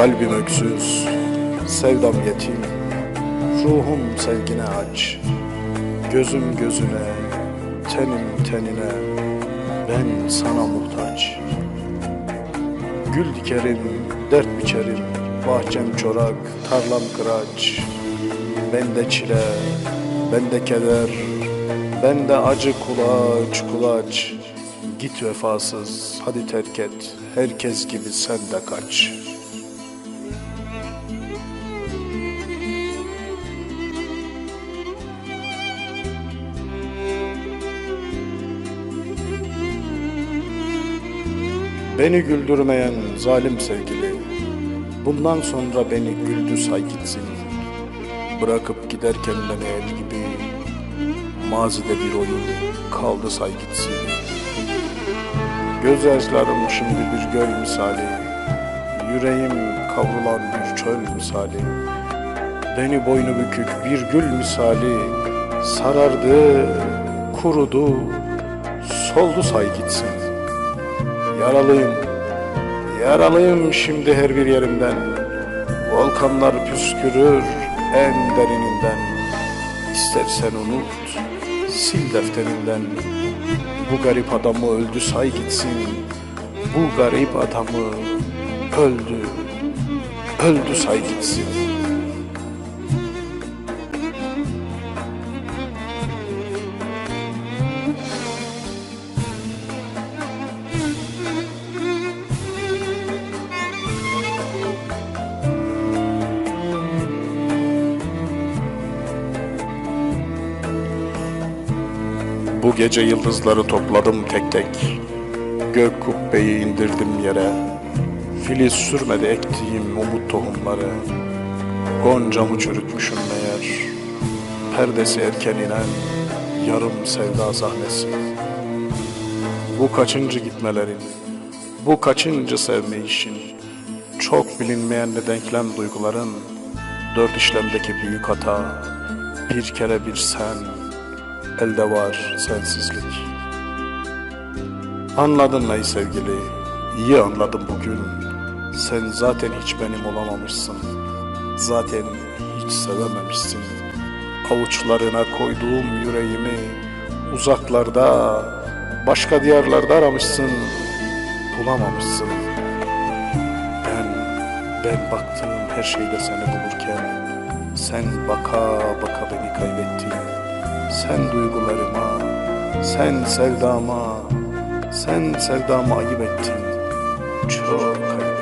Kalbim öksüz, sevdam yetim, ruhum sevgine aç. Gözüm gözüne, tenim tenine, ben sana muhtaç. Gül dikerim, dert biçerim, bahçem çorak, tarlam kıraç. Bende çile, bende keder, bende acı kulaç kulaç. Git vefasız, hadi terk et, herkes gibi sen de kaç. Beni güldürmeyen zalim sevgili, bundan sonra beni güldü say gitsin. Bırakıp giderken beni el gibi, mazide bir oyun kaldı say gitsin. Gözyaşlarım şimdi bir göl misali, yüreğim kavrulan bir çöl misali. Beni boynu bükük bir gül misali, sarardı, kurudu, soldu say gitsin. Yaralıyım, yaralıyım şimdi her bir yerimden. Volkanlar püskürür en derininden. İstersen unut, sil defterinden. Bu garip adamı öldü say gitsin. Bu garip adamı öldü, öldü say gitsin. Bu gece yıldızları topladım tek tek. Gök kubbeyi indirdim yere. Filiz sürmedi ektiğim umut tohumları. Goncamı çürütmüşüm meğer. Perdesi erken inen yarım sevda sahnesi. Bu kaçıncı gitmelerin, bu kaçıncı sevme işin, çok bilinmeyen de denklem duyguların, dört işlemdeki büyük hata, bir kere bir sen, elde var sensizlik. Anladın ey sevgili, iyi anladım bugün. Sen zaten hiç benim olamamışsın. Zaten hiç sevememişsin. Avuçlarına koyduğum yüreğimi uzaklarda, başka diyarlarda aramışsın. Bulamamışsın. Ben, ben baktığım her şeyde seni bulurken sen baka baka beni. Sen duygularıma, sen sevdama, sen sevdama ayıp ettin. Çok ayıp